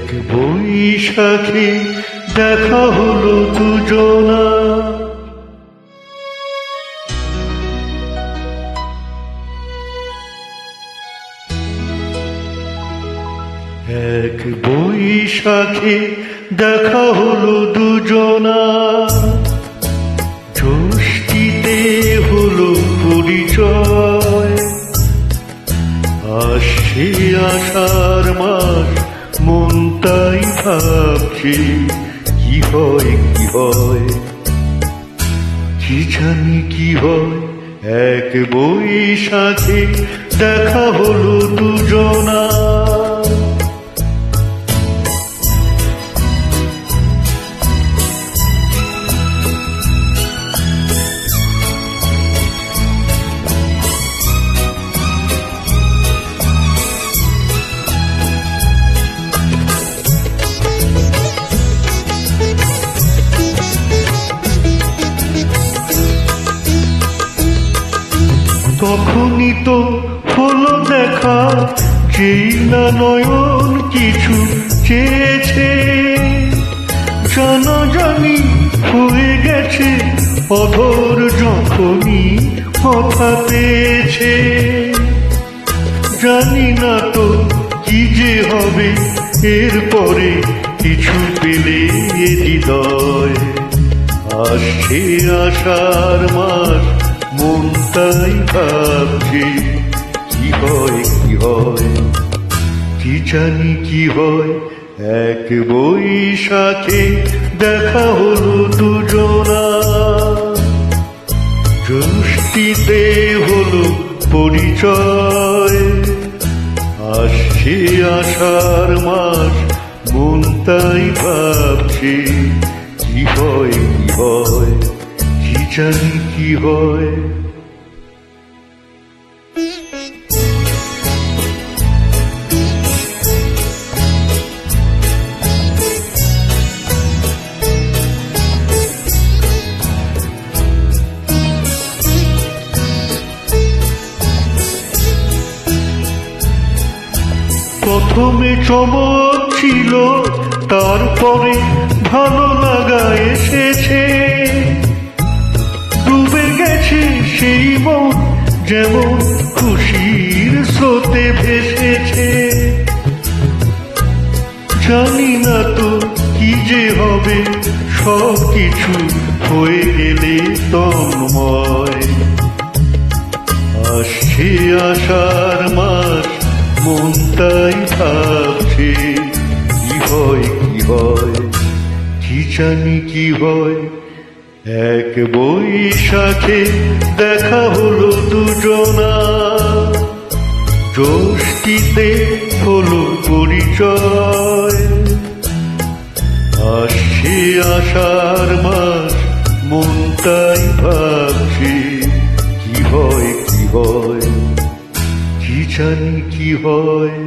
এক বৈশাখে, দেখা হলো দুজনা। এক বৈশাখে, দেখা হলো দুজনা। ষষ্ঠীতে হলো পরিচয়। আসছে আষাঢ় মাস। ভাবছে কি হয় কি হয়? কি জানি কি হয়? এক বৈশাখে দেখা হলো দুজনা। তখনই তো হলো দেখা। যেই না নয়ন কিছু চেয়েছে জানা জানি হয়ে গেছে অধর যখনই কথা পেয়েছে। জানি না তো কি যে হবে, এরপরে কিছু পেলে হৃদয়। আসছে আষাঢ় মাস মনটাই ভাবছে কি হয় কি হয়? কি জানি কি হয়? এক বৈশাখে দেখা হলো দুজনা। ষষ্ঠীতে হলো পরিচয়। আসছে আষাঢ় মাস, মন তাই ভাবছে, কি হয় কি হয়? কি জানি কি হয়? প্রথমে চমক ছিল, তারপরে ভালো লাগা এসেছে। ডুবে গেছে সেই মন যেমন খুশির স্রোতে ভেসেছে। জানি না তো কি যে হবে সব কিছু হয়ে গেলে তন্ময়। আসছে মাস মন তাই ভাবছে, কি হয় কি হয়, কি জানি কি হয়। এক বৈশাখে দেখা হলো দুজনা। ষষ্ঠীতে হলো পরিচয়। আসছে আষাঢ় মাস, মন তাই ভাবছে, কি হয় কি হয়। কি জানি কি হয়।